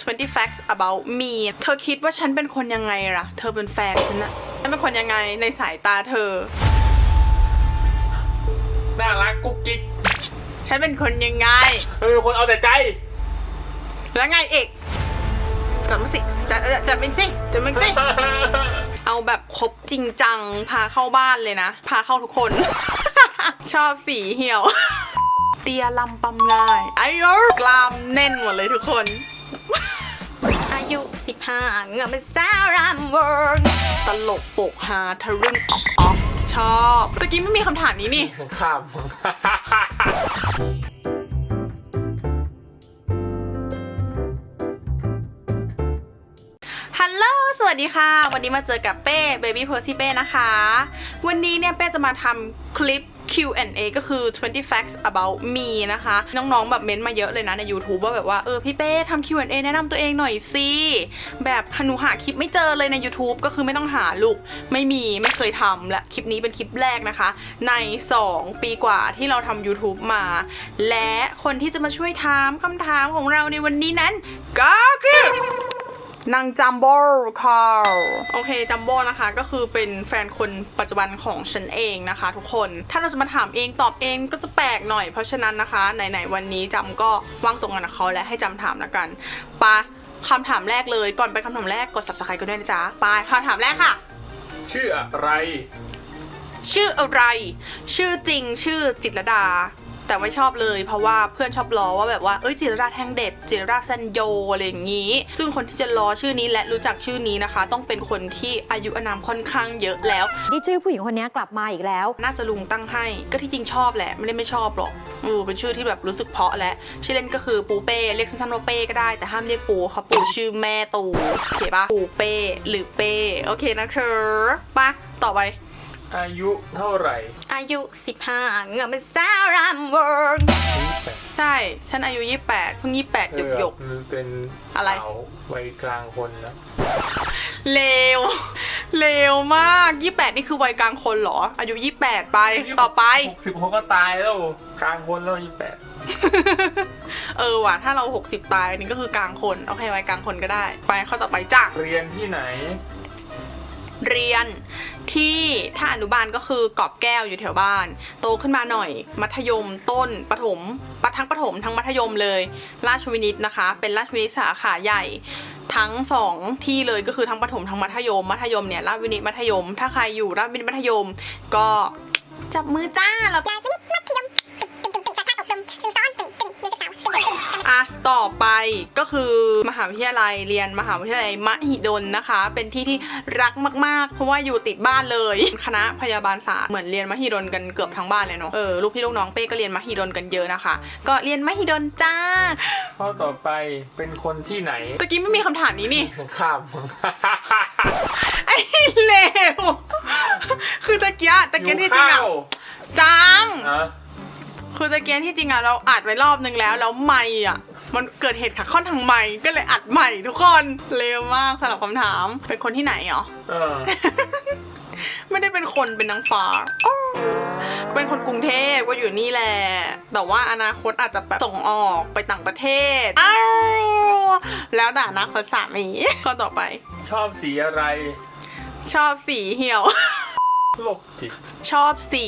20 facts about me เธอคิดว่าฉันเป็นคนยังไงล่ะ เธอเป็นแฟนฉันนะฉันเป็นคนยังไงในสายตาเธอ น่ารักกุ๊กกิ๊กฉันเป็นคนยังไง เธอเป็นคนเอาแต่ใจ แล้วไงเอกจัดมาสิจัดจัดเป็นสิจัดเป็นสิ เอาแบบครบจริงจัง พาเข้าบ้านเลยนะ พาเข้าทุกคน ชอบสีเหี่ยว เตียลำปำง่ายไอ้ยกลามแน่นหมดเลยทุกคนอา ยุ 15เงือกเป็นสาวรำเวิร์นตลกปกฮาทะลึ่งออกออกชอบตะกี้ไม่มีคำถามนี้นี่ข้าม ฮัลโหล สวัสดีค่ะ วันนี้มาเจอกับเป้ Baby Percy เป้นะคะ วันนี้เนี่ยเป้จะมาทำคลิป Q&A ก็คือ 20 facts about me นะคะ น้องๆ แบบเม้นต์มาเยอะเลยนะใน YouTube ว่าแบบว่า เออ พี่เป้ทำ Q&A แนะนำตัวเองหน่อยสิแบบหนูหาคลิปไม่เจอเลยใน YouTube ก็คือไม่ต้องหาลูก ไม่มีไม่เคยทำและคลิปนี้เป็นคลิปแรกนะคะ ใน 2 ปีกว่าที่เราทำ YouTube มา และคนที่จะมาช่วยถามคำถามของเราในวันนี้นั้นก็คือ นางจัมโบ้ค่ะโอเคจัมโบ้นะคะก็คือเป็นแฟนคนปัจจุบันของฉันเองนะคะ ทุกคน ถ้าเราจะมาถามเองตอบเองก็จะแปลกหน่อยเพราะฉะนั้นนะคะไหนๆวันนี้จำก็ว่างตรงกันกับเขาและให้จำถามละกันไปะคำถามแรกเลยก่อนไปคำถามแรกกด subscribe กันด้วยนะจ๊ะไปคำถามแรกค่ะ ชื่ออะไร ชื่ออะไร ชื่อจริงชื่อจิตรดา แต่ไม่ชอบเลย เพราะว่าเพื่อนชอบล้อว่าแบบว่าเอ้ยจิตรดาแท่งเด็ดจิตรดาแซนโยอะไรอย่างนี้ ซึ่งคนที่จะล้อชื่อนี้และรู้จักชื่อนี้นะคะ ต้องเป็นคนที่อายุอานามค่อนข้างเยอะแล้วที่ชื่อผู้หญิงคนนี้กลับมาอีกแล้ว น่าจะลุงตั้งให้ก็ที่จริงชอบแหละไม่ได้ไม่ชอบหรอกเออเป็นชื่อที่แบบรู้สึกเพราะและชื่อเล่นก็คือปูเป้เรียกสั้นๆว่าเป้ก็ได้แต่ห้ามเรียกปูเขาะปูชื่อแม่ตูโอเคปะปูเป้หรือเป้โอเคนะคะปะต่อไป อายุเท่าไหร่อายุ 15เงือกเป็นสาวรำเวิร์นใช่ ฉันอายุ 28เพิ่ง28หยกหยก มันเป็นอะไร สาววัยกลางคนนะๆเลว เลวมาก 28 นี่คือวัยกลางคนเหรอ อายุ 28 ไป ต่อไปหกสิบเขาก็ตายแล้วกลางคนแล้วยี่แปดเออว่ะ ถ้าเรา 60 ตายอันนี่ก็คือกลางคน โอเค วัยกลางคนก็ได้ ไปข้อต่อไปจ้ะเรียนที่ไหน เรียนที่ถ้าอนุบาลก็คือกอบแก้วอยู่แถวบ้าน โตขึ้นมาหน่อย มัธยมต้นประถมปะทั้งประถมทั้งมัธยมเลย ราชวินิตนะคะ เป็นราชวินิตสาขาใหญ่ทั้งสองที่เลยก็คือทั้งประถมทั้งมัธยม มัธยมเนี่ยราชวินิตมัธยม ถ้าใครอยู่ราชวินิตมัธยม ก็จับมือจ้าแล้ว อะต่อไปก็คือมหาวิทยาลัยเรียนมหาวิทยาลัยมหิดลนะคะ เป็นที่ที่รักมากๆ เพราะว่าอยู่ติดบ้านเลย คณะพยาบาลศาสตร์เหมือนเรียนมหิดลกันเกือบทั้งบ้านเลยเนาะเออลูกพี่ลูกน้องเป้ก็เรียนมหิดลกันเยอะนะคะ ก็เรียนมหิดลจ้าข้อต่อไปเป็นคนที่ไหนตะกี้ไม่มีคำถามนี้นี่ ข้าม ไอ้เลวคือตะกี้ตะกี้ที่จริงหิอะวข้าวจัง นะ คือตะเกียนที่จริงอะเราอัดไว้รอบนึงแล้วแล้วไม่อะมันเกิดเหตุขัดข้องทางไม่ก็เลยอัดใหม่ทุกคนเร็วมากสำหรับคำถาม เป็นคนที่ไหนเหรอเออ ไม่ได้เป็นคนเป็นนางฟ้าอ้อเป็นคนกรุงเทพก็อยู่นี่แหละ แต่ว่าอนาคตอาจจะแบบส่งออกไปต่างประเทศอ้าวแล้วแต่อนาคตสามีข้อต่อไป ชอบสีอะไร ชอบสีเหี่ยว โลกจิต ชอบสี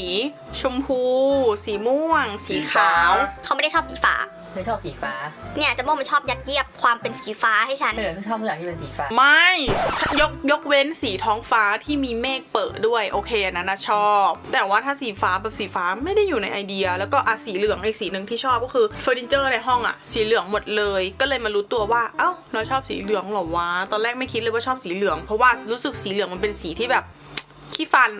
ชมพู สีม่วง สีขาว เขาไม่ได้ชอบสีฟ้า ไม่ชอบสีฟ้า เนี่ยจะโมมันชอบยัดเยียบความเป็นสีฟ้าให้ฉัน เออชอบทุกอย่างที่เป็นสีฟ้า ไม่ ยกยกเว้นสีท้องฟ้าที่มีเมฆเปิดด้วยโอเคอันนั้นนะชอบ แต่ว่าถ้าสีฟ้าแบบสีฟ้าไม่ได้อยู่ในไอเดีย แล้วก็อะสีเหลืองอีกสีหนึ่งที่ชอบก็คือเฟอร์นิเจอร์ในห้องอะสีเหลืองหมดเลย ก็เลยมารู้ตัวว่าเอ้าเราชอบสีเหลืองเหรอวะตอนแรกไม่คิดเลยว่าชอบสีเหลืองเพราะว่ารู้สึกสีเหลืองมันเป็นสีที่แบบ ขี้ฟัน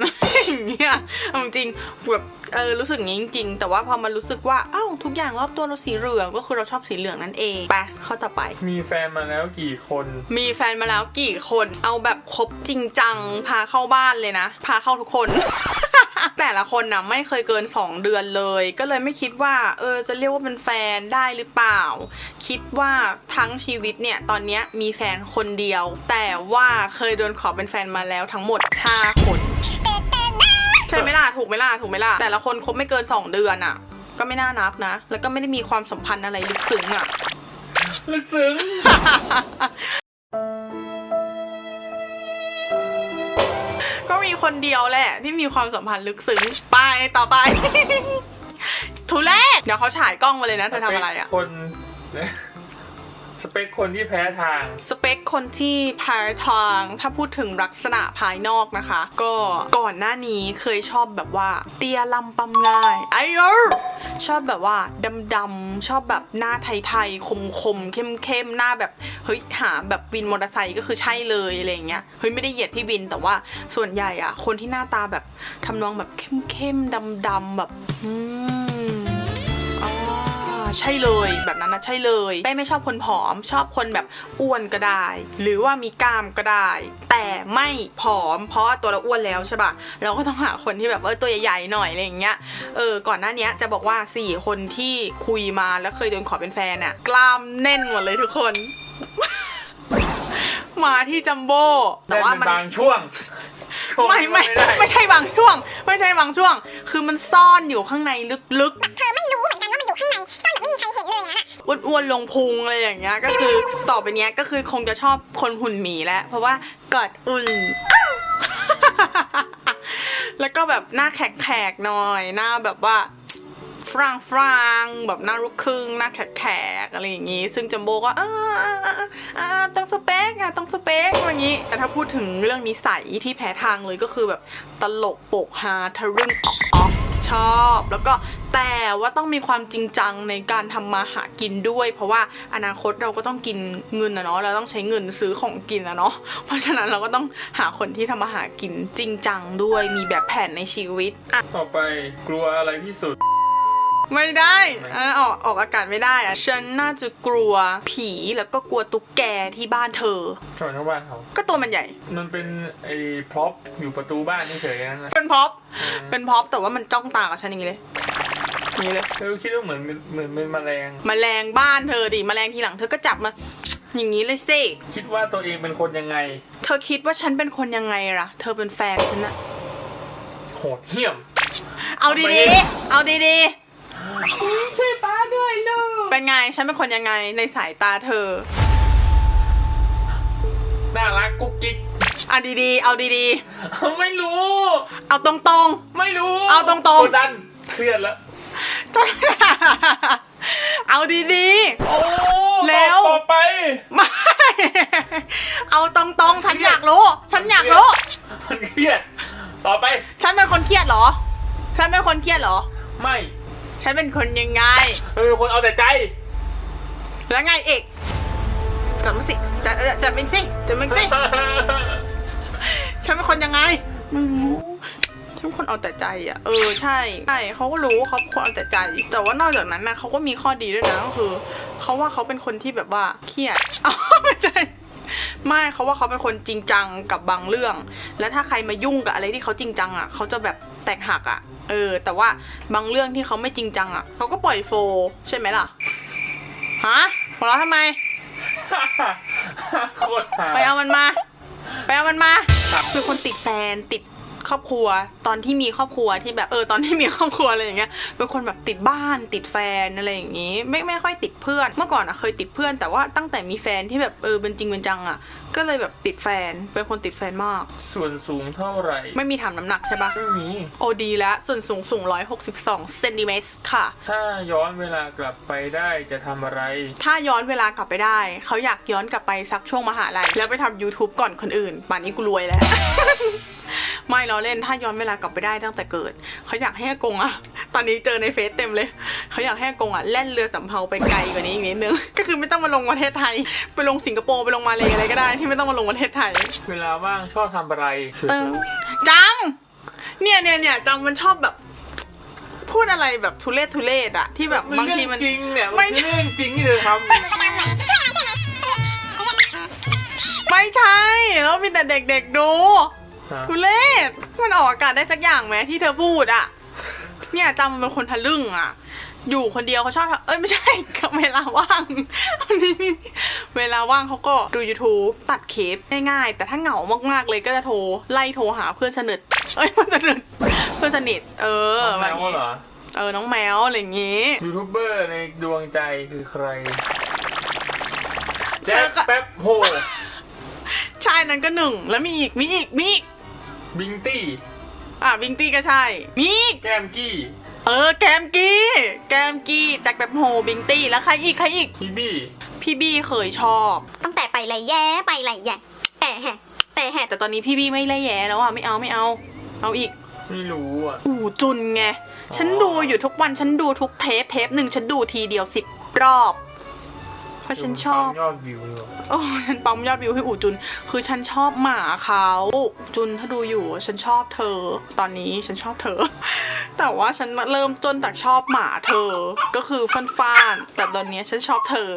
อย่างเงี้ยเอาจริงๆแบบเออรู้สึกอย่างนี้จริง ๆ แต่ว่าพอมันรู้สึกว่าเอ้าทุกอย่างรอบตัวเราสีเหลืองก็คือเราชอบสีเหลืองนั่นเองไปข้อต่อไป มีแฟนมาแล้วกี่คน มีแฟนมาแล้วกี่คนเอาแบบครบจริงจังพาเข้าบ้านเลยนะ พาเข้าทุกคน แต่ละคนนะไม่เคยเกิน 2 เดือนเลย ก็เลยไม่คิดว่าเออจะเรียกว่าเป็นแฟนได้หรือเปล่า คิดว่าทั้งชีวิตเนี่ยตอนเนี้ยมีแฟนคนเดียว แต่ว่าเคยโดนขอเป็นแฟนมาแล้วทั้งหมด5คนใช่ไหมล่ะถูกไหมล่ะถูกไหมล่ะแต่ละคนคบไม่เกิน 2 เดือนอะ่ะ ก็ไม่น่านับนะ แล้วก็ไม่ได้มีความสัมพันธ์อะไรลึกซึ้งอะ่ะลึกซึ้ง คนเดียวแหละที่มีความสัมพันธ์ลึกซึ้งไปต่อไป ทุเรศเดี๋ยวเขาฉายกล้องมาเลยนะเธอทำอะไรอะคน สเปคคนที่แพ้ทาง สเปคคนที่แพ้ทางถ้าพูดถึงลักษณะภายนอกนะคะ ก็ก่อนหน้านี้เคยชอบแบบว่า เตียลำปำง่ายไอ้เออชอบแบบว่าดำๆชอบแบบหน้าไทยๆคมๆเข้มๆหน้าแบบเฮ้ยหาแบบวินมอเตอร์ไซค์ก็คือใช่เลยอะไรเงี้ยเฮ้ยไม่ได้เหยียดพี่วินแต่ว่าส่วนใหญ่อะคนที่หน้าตาแบบทำนองแบบเข้มๆดำๆแบบอืม ใช่เลยแบบนั้นนะใช่เลยแป้ไม่ชอบคนผอม ชอบคนแบบอ้วนก็ได้ หรือว่ามีกล้ามก็ได้ แต่ไม่ผอม เพราะว่าตัวเราอ้วนแล้วใช่ปะเราก็ต้องหาคนที่แบบเออตัวใหญ่ๆหน่อยอะไรอย่างเงี้ยเออก่อนหน้าเนี้ยจะบอกว่าสี่คนที่คุยมาแล้วเคยโดนขอเป็นแฟนเนี่ยกล้ามแน่นหมดเลยทุกคน มาที่จัมโบ้แต่แต่ว่าว่ามันบางช่วงช่วงไม่ไม่ด้ไม่ใช่บางช่วง ไม่ใช่บางช่วง คือมันซ่อนอยู่ข้างในลึกๆเธอไม่ อ้วนๆลงพุงอะไรอย่างเงี้ยก็คือต่อไปเนี้ยก็คือคงจะชอบคนหุ่นหมีแล้ว เพราะว่ากอดอุ่น แล้วก็แบบหน้าแขกๆหน่อยหน้าแบบว่าฝรั่งฝรั่งแบบหน้าลูกครึ่งหน้าแขกๆอะไรอย่างงี้ ซึ่งจัมโบก็อ่าอ่าต้องสเปกอะต้องสเปกอย่างงี้ แต่ถ้าพูดถึงเรื่องนิสัยที่แพ้ทางเลยก็คือแบบตลกโปกฮาทะลึ่งออก ชอบ แล้วก็แต่ว่าต้องมีความจริงจังในการทำมาหากินด้วย เพราะว่าอนาคตเราก็ต้องกินเงินนะเนาะเราต้องใช้เงินซื้อของกินนะเนาะเพราะฉะนั้นเราก็ต้องหาคนที่ทำมาหากินจริงจังด้วยมีแบบแผนในชีวิตอะต่อไปกลัวอะไรที่สุด ไม่ได้อันนั้นออกออกอากาศไม่ได้อะฉันน่าจะกลัวผีแล้วก็กลัวตุ๊กแกที่บ้านเธอ ชาวบ้านเขา ก็ตัวมันใหญ่ มันเป็นไอ้พร็อพอยู่ประตูบ้านเฉยๆนั่นแหละเป็นพ็อปเป็นพ็อปแต่ว่ามันจ้องตากับฉันอย่างนี้เลยอย่างนี้เลยเธอคิดว่าเหมือนเป็นเหมือนเป็นแมลง แมลงบ้านเธอดิแมลงทีหลังเธอก็จับมา อย่างนี้เลยสิคิดว่าตัวเองเป็นคนยังไง เธอคิดว่าฉันเป็นคนยังไงล่ะ เธอเป็นแฟนฉันอะโหดเหี้ยม เอาทำไมดีๆ เอาดี ช่วยป้าด้วยลูกๆเป็นไง ฉันเป็นคนยังไงในสายตาเธอ น่ารักกุ๊กกิ๊กเอาดีๆ เอาดีไม่รู้ ๆ เอาตรงไม่รู้เอาตรงๆ กดดันเครียดแล้วๆจน เอาดีๆ โอ้แล้ว ต่อไป ไม่ เอาตรงๆ ฉันอยากรู้ ฉันอยากรู้ มันเครียด ต่อไป ฉันเป็นคนเครียดเหรอ ฉันเป็นคนเครียดเหรอ ไม่ ฉันเป็นคนยังไงเออคนเอาแต่ใจ แล้วไงเอกจับมาสิจับจับมิงสิจับมิงสิฉันเป็นคนยังไงไม่รู้ฉันเป็นคนเอาแต่ใจอะ เออใช่ใช่เขาก็รู้ว่าเขาเป็นคนเอาแต่ใจ แต่ว่านอกจากนั้นนะเขาก็มีข้อดีด้วยนะก็คือเขาว่าเขาเป็นคนที่แบบว่าเครียดอ้าวไม่ใช่ ไม่เขาว่าเขาเป็นคนจริงจังกับบางเรื่อง แล้วถ้าใครมายุ่งกับอะไรที่เขาจริงจังอะเขาจะแบบแตกหักอะ เออ แต่ว่าบางเรื่องที่เขาไม่จริงจังอะเขาก็ปล่อยโฟลใช่ไหมล่ะฮะหัวเราะทำไมโคตรหา ไปเอามันมา ไปเอามันมา คือคนติดแฟนติด ครอบครัว ตอนที่มีครอบครัวที่แบบเออตอนที่มีครอบครัวอะไรอย่างเงี้ยเป็นคนแบบติดบ้านติดแฟนอะไรอย่างงี้ ไม่ไม่ค่อยติดเพื่อน เมื่อก่อนอะเคยติดเพื่อน แต่ว่าตั้งแต่มีแฟนที่แบบเออเป็นจริงเป็นจังอะก็เลยแบบติดแฟน เป็นคนติดแฟนมาก ส่วนสูงเท่าไหร่ ไม่มีถามน้ำหนักใช่ปะไม่มี โอดีแล้ว ส่วนสูงสูง 162เซนติเมตรค่ะ ถ้าย้อนเวลากลับไปได้จะทำอะไร ถ้าย้อนเวลากลับไปได้ เขาอยากย้อนกลับไปสักช่วงมหาลัยแล้วไปทำ YouTube ก่อนคนอื่น ป่านนี้กูรวยแล้ว ไม่เราเล่นถ้าย้อนเวลากลับไปได้ตั้งแต่เกิด เขาอยากให้อากงอะตอนนี้เจอในเฟซเต็มเลย เขาอยากให้อากงอะแล่นเรือสำเภาไปไกลกว่านี้อีกนิดนึง ก็คือไม่ต้องมาลงประเทศไทย ไปลงสิงคโปร์ไปลงมาเลยอะไรก็ได้ที่ไม่ต้องมาลงประเทศไทยเวลาว่างชอบทำอะไรช่วยตึงเราจัง เนี่ยเนี่ยเนี่ยจังมันชอบแบบ พูดอะไรแบบทุเรศทุเรศอะที่แบบบางทีมันเรื่องจริงเนี่ยไม่มันใช่คือเรื่องจริงที่เธอทำไม่ใช่แล้วมีแต่เด็กๆดู ฮะ ทุเรศมันออกอากาศได้สักอย่างไหมที่เธอพูดอะเนี่ยจำมันเป็นคนทะลึ่งอะอยู่คนเดียวเขาชอบทำเอ้ยไม่ใช่ กับเวลาว่างวันนี้มีเวลาว่างเขาก็ดู YouTube ตัดคลิปง่ายๆ แต่ถ้าเหงามากๆเลยก็จะโทร ไล่โทรหาเพื่อนสนิทเอ้ยเพื่อนสนิทเพื่อนสนิทเออน้องแบแมบวนี้เหรอเออน้องแมวอะไรอย่างงี้ ยูทูบเบอร์ในดวงใจคือใคร แจ็คแป๊บโฮ ใช่นั้นก็หนึ่งแล้วมีอีกมีอีกมีอีก บิงตี้ อะวิงตี้ก็ใช่ มีอีกแก้มกี้เออแกมกี้ แกมกี้แจ็คแบบโฮบิงตี้แล้วใครอีกใครอีก พี่บี้พี่บี้เคยชอบ ตั้งแต่ไปไรแย่ไปไรแย่แอะแฮะแอะแฮะแต่ตอนนี้พี่บี้ไม่ไล่แย่แล้วอะไม่เอาไม่เอา เอาอีก ไม่รู้อะ อู่จุนไง ฉันดูอยู่ทุกวันฉันดูทุกเทปเทปหนึ่งฉันดูทีเดียวสิบรอบ เพราะฉันชอบ ยอดวิวเลยว่ะโอ้ฉันปั๊มยอดวิวให้อู่จุน คือฉันชอบหมาเขาจุนถ้าดูอยู่ฉันชอบเธอ ตอนนี้ฉันชอบเธอ แต่ว่าฉันเริ่มต้นจากชอบหมาเธอ ก็คือฟันฟานๆแต่ตอนนี้ฉันชอบเธอ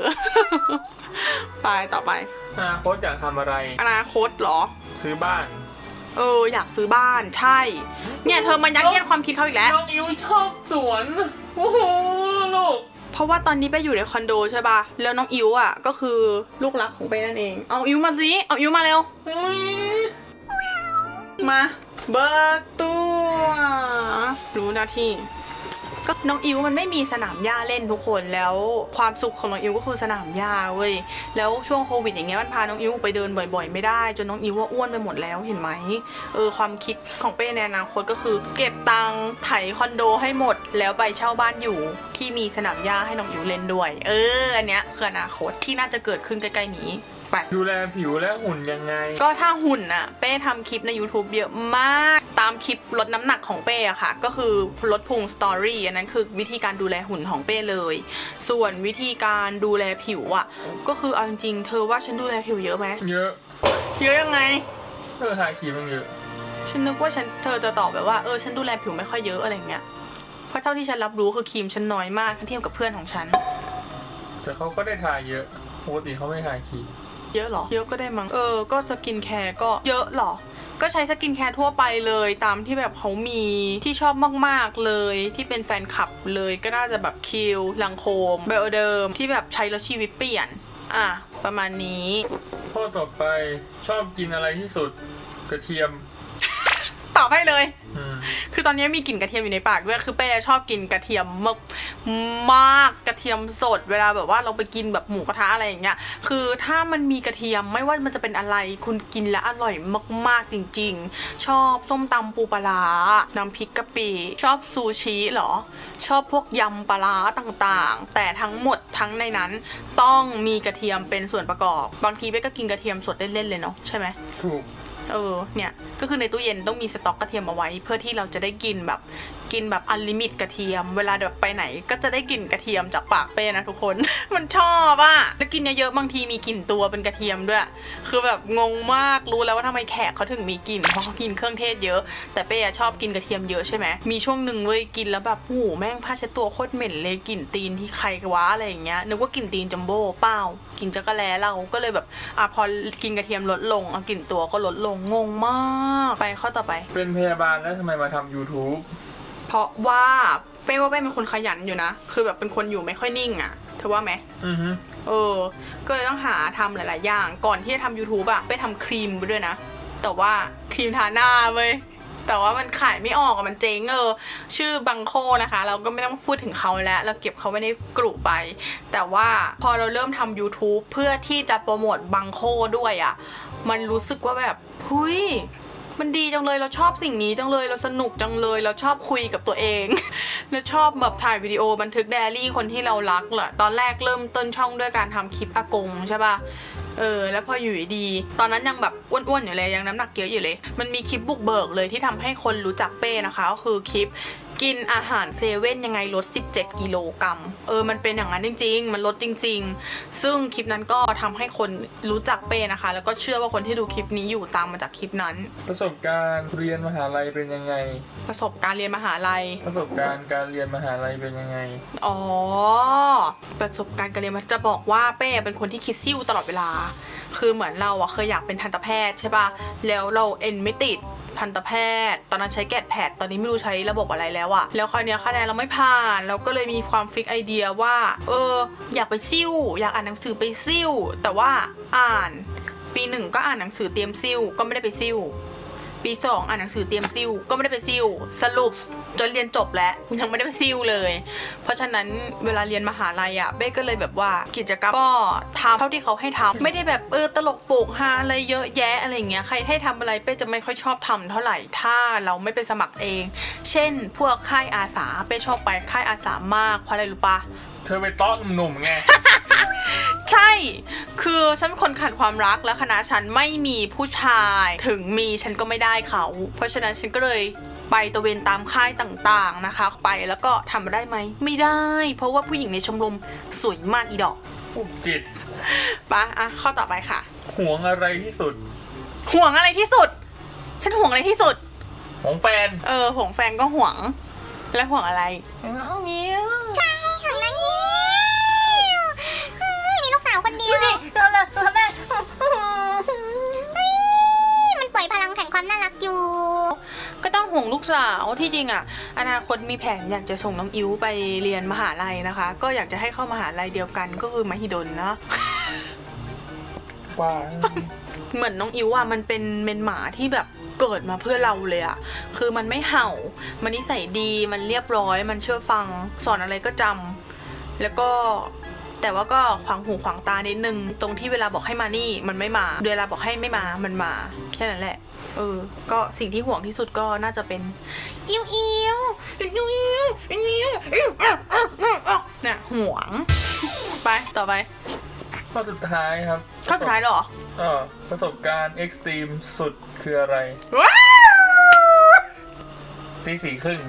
ไปต่อไป อนาคตอยากทำอะไร อนาคตเหรอ ซื้อบ้านเอออยากซื้อบ้านใช่ เนี่ยเธอมายัดเยียดความคิดเขาอีกแล้ว น้องอิวชอบสวน โอ้โหลูก เพราะว่าตอนนี้ไปอยู่ในคอนโดใช่ป่ะ แล้วน้องอิวอะ ก็คือลูกรักของเป้นั่นเอง เอาอิวมาสิ เอาอิวมาเร็วอุ๊ยมา เบิกตัว รู้หน้าที่ ก็น้องอิวมันไม่มีสนามหญ้าเล่นทุกคนแล้วความสุขของน้องอิวก็คือสนามหญ้าเว้ยแล้วช่วงโควิดอย่างเงี้ยมันพาน้องอิวไปเดินบ่อย ๆ ไม่ได้ จนน้องอิวว่าอ้วนไปหมดแล้วเห็นไหมเออความคิดของเป้ในอนาคตก็คือ เก็บตังค์ไถคอนโดให้หมด แล้วไปเช่าบ้านอยู่ที่มีสนามหญ้าให้น้องอิวเล่นด้วย เอออันเนี้ยคืออนาคตที่น่าจะเกิดขึ้นใกล้ๆนี้ ไป ดูแลผิวและหุ่นยังไง ก็ถ้าหุ่นอะเป้ทำคลิปใน YouTube เยอะมาก ตามคลิปลดน้ำหนักของเป้อะค่ะ ก็คือลดพุงสตอรี่อันนั้นคือวิธีการดูแลหุ่นของเป้เลย ส่วนวิธีการดูแลผิวอะก็คือเอาจริงๆเธอว่าฉันดูแลผิวเยอะไหมเยอะ เยอะยังไงเออทาครีมมันเยอะ ฉันนึกว่าฉันเธอจะตอบแบบว่าเออฉันดูแลผิวไม่ค่อยเยอะอะไรเงี้ย เพราะเท่าที่ฉันรับรู้คือครีมฉันน้อยมากถ้าเทียบกับเพื่อนของฉัน แต่เขาก็ได้ทาเยอะปกติเขาไม่ทาครีม เยอะหรอ เยอะก็ได้มั้ง เออ ก็สกินแคร์ก็เยอะหรอ ก็ใช้สกินแคร์ทั่วไปเลยตามที่แบบเขามีที่ชอบมาก ๆ เลย ที่เป็นแฟนคลับเลยก็น่าจะแบบคิวลังโคมเบลเดิม ที่แบบใช้แล้วชีวิตเปลี่ยน อะ ประมาณนี้ ข้อต่อไปชอบกินอะไรที่สุด กระเทียม ตอบให้เลย อืมคือตอนนี้มีกลิ่นกระเทียมอยู่ในปากด้วย คือเป้ชอบกินกระเทียมมากมากกระเทียมสด เวลาแบบว่าเราไปกินแบบหมูกระทะอะไรอย่างเงี้ย คือถ้ามันมีกระเทียมไม่ว่ามันจะเป็นอะไร คุณกินแล้วอร่อยมากๆจริง ๆ ชอบส้มตำปูปลาร้าน้ำพริกกะปิชอบซูชิเหรอ ชอบพวกยำปลาร้าต่างๆ แต่ทั้งหมดทั้งในนั้นต้องมีกระเทียมเป็นส่วนประกอบ บางทีเป้ก็กินกระเทียมสดเล่นๆเลยเนาะใช่ไหม ถูก เออเนี่ยก็คือในตู้เย็นต้องมีสต็อกกระเทียมเอาไว้ เพื่อที่เราจะได้กินแบบ กินแบบอันลิมิตกระเทียม เวลาแบบไปไหนก็จะได้กลิ่นกระเทียมจากปากเป้นะทุกคน มันชอบอะแล้วกินเยอะๆบางทีมีกลิ่นตัวเป็นกระเทียมด้วย คือแบบงงมากรู้แล้วว่าทำไมแขกเขาถึงมีกลิ่นเพราะเขากินเครื่องเทศเยอะ แต่เป้ชอบกินกระเทียมเยอะใช่ไหมมีช่วงหนึ่งเว้ยกินแล้วแบบหูแม่งผ้าเช็ดตัวโคตรเหม็นเลยกลิ่นตีนที่ใครวะอะไรอย่างเงี้ยนึกว่ากลิ่นตีนจัมโบ้เปล่ากินจักระแลเราก็เลยแบบอะพอกินกระเทียมลดลงอะกลิ่นตัวก็ลดลงงงมาก ไปข้อต่อไป เป็นพยาบาลแล้วทำไมมาทำ YouTube เพราะว่าเป้ว่าเป้เป็นคนขยันอยู่นะ คือแบบเป็นคนอยู่ไม่ค่อยนิ่งอะ่ะเธอว่าไหมอือฮึเออ ก็เลยต้องหาทำหลาย ๆ อย่าง ก่อนที่จะทำ YouTube อะเป้ทำครีมไปด้วยนะ แต่ว่าครีมทาหน้าเว้ย แต่ว่ามันขายไม่ออกอะมันเจ๊งเออ ชื่อบังโคนะคะ เราก็ไม่ต้องพูดถึงเขาแล้ว เราเก็บเขาไว้ในกลุ่มไป แต่ว่าพอเราเริ่มทำ YouTube เพื่อที่จะโปรโมทบังโคด้วยอะมันรู้สึกว่าแบบ หุย มันดีจังเลยเราชอบสิ่งนี้จังเลยเราสนุกจังเลยเราชอบคุยกับตัวเองแล้วชอบแบบถ่ายวิดีโอบันทึกไดอารี่คนที่เรารักแหละตอนแรกเริ่มต้นช่องด้วยการทำคลิปอากงใช่ปะเออแล้วพออยู่ดี ตอนนั้นยังแบบอ้วนๆอยู่เลยยังน้ำหนักเยอะอยู่เลย มันมีคลิปบุกเบิกเลยที่ทำให้คนรู้จักเป้นะคะก็คือคลิป กินอาหารเซเว่นยังไงลด 17 กิโลกรัม เออ มันเป็นอย่างนั้นจริง ๆ มันลดจริง ๆ ซึ่งคลิปนั้นก็ทำให้คนรู้จักเป้นะคะ แล้วก็เชื่อว่าคนที่ดูคลิปนี้อยู่ตามมาจากคลิปนั้น ประสบการณ์เรียนมหาลัยเป็นยังไง ประสบการณ์เรียนมหาลัย ประสบการณ์การเรียนมหาลัยเป็นยังไง อ๋อ ประสบการณ์การเรียนมันจะบอกว่าเป้เป็นคนที่คิดซิ่วตลอดเวลา คือเหมือนเราอะเคยอยากเป็นทันตแพทย์ใช่ปะแล้วเราเอ็นไม่ติด ทันตแพทย์ ตอนนั้นใช้แกดแพดตอนนี้ไม่รู้ใช้ระบบอะไรแล้วอะแล้วคราวเนี้ยคะแนนเราไม่ผ่านเราก็เลยมีความฟิกไอเดียว่า เออ อยากไปซิ่วอยากอ่านหนังสือไปซิ่วแต่ว่าอ่าน ปีหนึ่งก็อ่านหนังสือเตรียมซิ่วก็ไม่ได้ไปซิ่ว ปีสองอ่านหนังสือเตรียมซิ่วก็ไม่ได้ไปซิ่วสรุปจนเรียนจบแล้วยังไม่ได้ไปซิ่วเลย เพราะฉะนั้นเวลาเรียนมหาลัยอะเบ้ก็เลยแบบว่ากิจกรรมก็ทำเท่าที่เขาให้ทำไม่ได้แบบเออตลกโปกฮาอะไรเยอะแยะอะไรเงี้ยใครให้ทำอะไรเป้จะไม่ค่อยชอบทำเท่าไหร่ถ้าเราไม่ไปสมัครเอง เช่น พวกค่ายอาสาเป้ชอบไปค่ายอาสามากเพราะอะไรรู้ปะเธอไปต้อนหนุ่มๆไง ใช่ คือฉันเป็นคนขาดความรักและคณะฉันไม่มีผู้ชาย ถึงมีฉันก็ไม่ได้เขา เพราะฉะนั้นฉันก็เลยไปตะเวนตามค่ายต่างๆนะคะ ไปแล้วก็ทำได้ไหม ไม่ได้ เพราะว่าผู้หญิงในชมรมสวยมากอีดอกอุบจิตปะอะข้อต่อไปค่ะ ห่วงอะไรที่สุด ห่วงอะไรที่สุด ฉันห่วงอะไรที่สุด ของแฟน เออห่วงแฟนก็ห่วง และห่วงอะไรน้องนิ้วใช่ของน้องนิ้วมี ลูกสาวคนเดียวดูสิตัวละตัวแม่มันปล่อยพลังแห่งความน่ารักอยู่ ก็ต้องห่วงลูกสาวที่จริงอะ อนาคตมีแผนอยากจะส่งน้องอิ๋วไปเรียนมหาลัยนะคะ ก็อยากจะให้เข้ามหาลัยเดียวกันก็คือมหิดลเนาะว่าเหมือนน้องอิ๋วอะมันเป็นเมนหมาที่แบบเกิดมาเพื่อเราเลยอะคือมันไม่เห่า มันนิสัยดี มันเรียบร้อย มันเชื่อฟัง สอนอะไรก็จำแล้วก็ แต่ว่าก็ขวางหูขวางตานิดนึง ตรงที่เวลาบอกให้มานี่มันไม่มา เวลาบอกให้ไม่มา มันมา แค่นั้นแหละ เออ ก็สิ่งที่ห่วงที่สุดก็น่าจะเป็นอิ๋วอิ๋วอิ๋วอิ๋วอิ๋วอิ๋วอิ๋วอะอะอะอะเนี่ยห่วง ไปต่อไป ข้อสุดท้ายครับข้อสุดท้ายเหรอเออประสบการณ์เอ็กซ์ตรีมสุดคืออะไรว้าวตีสี่ครึ่ง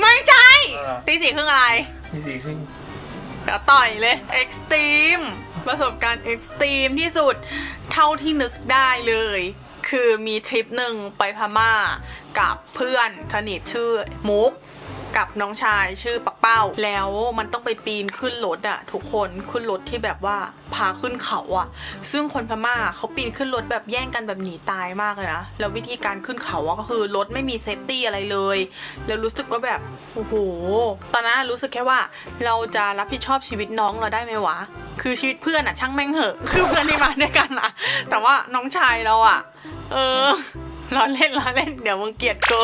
ไม่ใช่อะไรตีสี่ครึ่งอะไรตีสี่ครึ่ง แต่ต่อยเลยเอ็กซ์ตรีมประสบการณ์เอ็กซ์ตรีมที่สุดเท่าที่นึกได้เลย คือมีทริปหนึ่งไปพม่ากับเพื่อนสนิทชื่อมุก กับน้องชายชื่อปักเป้า แล้วมันต้องไปปีนขึ้นรถอะทุกคนขึ้นรถที่แบบว่าพาขึ้นเขาอะซึ่งคนพม่าเขาปีนขึ้นรถแบบแย่งกันแบบหนีตายมากเลยนะแล้ววิธีการขึ้นเขาอะก็คือรถไม่มีเซฟตี้อะไรเลย แล้วรู้สึกว่าแบบโอ้โหตอนนั้นรู้สึกแค่ว่าเราจะรับผิดชอบชีวิตน้องเราได้ไหมวะ คือชีวิตเพื่อนอะช่างแม่งเหอะ คือเพื่อนที่มาด้วยกันอะแต่ว่าน้องชายเราอะเออ ล้อเล่นล้อเล่นเดี๋ยวมึงเกลียดกู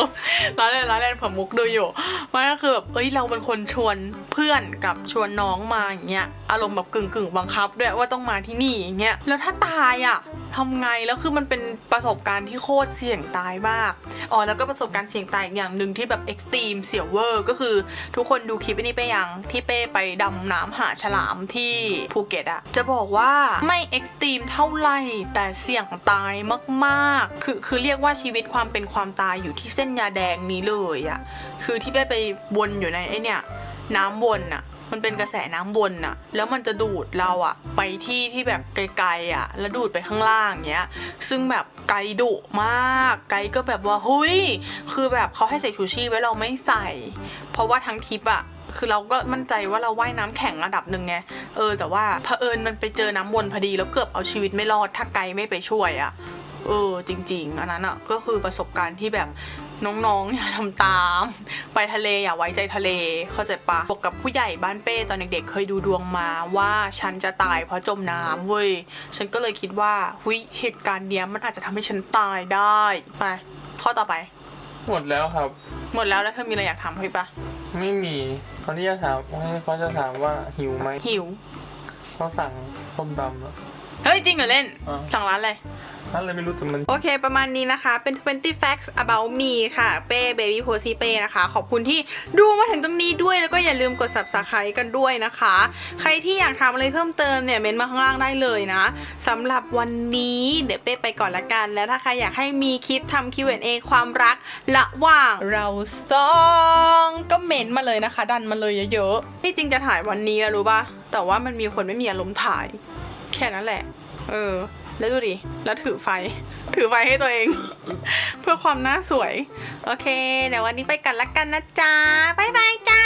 ล้อเล่นล้อเล่นผมมุกดูอยู่มันก็คือแบบเอ้ยเราเป็นคนชวนเพื่อนกับชวนน้องมาอย่างเงี้ยอารมณ์แบบกึ่งกึ่งบังคับด้วยว่าต้องมาที่นี่อย่างเงี้ยแล้วถ้าตายอะทำไงแล้วคือมันเป็นประสบการณ์ที่โคตรเสี่ยงตายมากอ๋อแล้วก็ประสบการณ์เสี่ยงตายอีกอย่างหนึ่งที่แบบเอ็กซ์ตรีมเสี่ยวเวอร์ก็คือทุกคนดูคลิปนี้ไปยังที่เป้ไปดำน้ำหาฉลามที่ภูเก็ตอะจะบอกว่าไม่เอ็กซ์ตรีมเท่าไหร่แต่เสี่ยงตายมากๆ คือคือเรียกว่าชีวิตความเป็นความตายอยู่ที่เส้นยาแดงนี้เลยอะคือที่เป้ไปวนอยู่ในไอเนี่ยน้ำวนอะ มันเป็นกระแสน้ำวนอะแล้วมันจะดูดเราอะไปที่ที่แบบไกลๆอะแล้วดูดไปข้างล่างเงี้ย ซึ่งแบบไกลดุมาก ไกลก็แบบว่าหุยคือแบบเขาให้ใส่ชูชีพไว้เราไม่ใส่ เพราะว่าทั้งทริปอะคือเราก็มั่นใจว่าเราว่ายน้ำแข็งระดับหนึ่งไง เออ แต่ว่าเผอิญมันไปเจอน้ำวนพอดีแล้วเกือบเอาชีวิตไม่รอดถ้าไกลไม่ไปช่วยอะเออ จริง ๆ อันนั้นอะก็คือประสบการณ์ที่แบบ น้องๆอย่าทำตาม ไปทะเลอย่าไว้ใจทะเลเข้าใจปะบอกกับผู้ใหญ่บ้านเป้ตอนเด็กๆ เคยดูดวงมาว่าฉันจะตายเพราะจมน้ำเว้ยฉันก็เลยคิดว่าหุยเหตุการณ์เนี้ยมันอาจจะทำให้ฉันตายได้ไปข้อต่อไป หมดแล้วครับ หมดแล้วแล้วเธอมีอะไรอยากถามพี่ปะไม่มีเขาที่จะถามเขาจะถามว่าหิวไหมหิวเขาสั่งส้มตำอะเฮ้ยจริงเหรอเล่น อ่า สั่งร้าน อะไรนั่นเลยไม่รู้แต่มัน โอเค ประมาณนี้นะคะ เป็น 20 facts about me ค่ะ เป้ baby p o s y เป้นะคะ ขอบคุณที่ดูมาถึงตรงนี้ด้วย แล้วก็อย่าลืมกด subscribe กันด้วยนะคะ ใครที่อยากทำอะไรเพิ่มเติมเนี่ย เมนมาข้างล่างได้เลยนะ สำหรับวันนี้เดี๋ยวเป้ไปก่อนละกัน แล้วถ้าใครอยากให้มีคลิปทำ Q&A ความรักระหว่างเราสองก็เมนมาเลยนะคะ ดันมาเลยเยอะๆ ที่จริงจะถ่ายวันนี้แล้วรู้ป่ะ แต่ว่ามันมีคนไม่มีอารมณ์ถ่าย แค่นั้นแหละ เออ แล้วดูดิ แล้วถือไฟ ถือไฟให้ตัวเอง เพื่อความน่าสวย โอเค เดี๋ยววันนี้ไปกันละกันนะจ๊ะ บ๊ายบายจ้า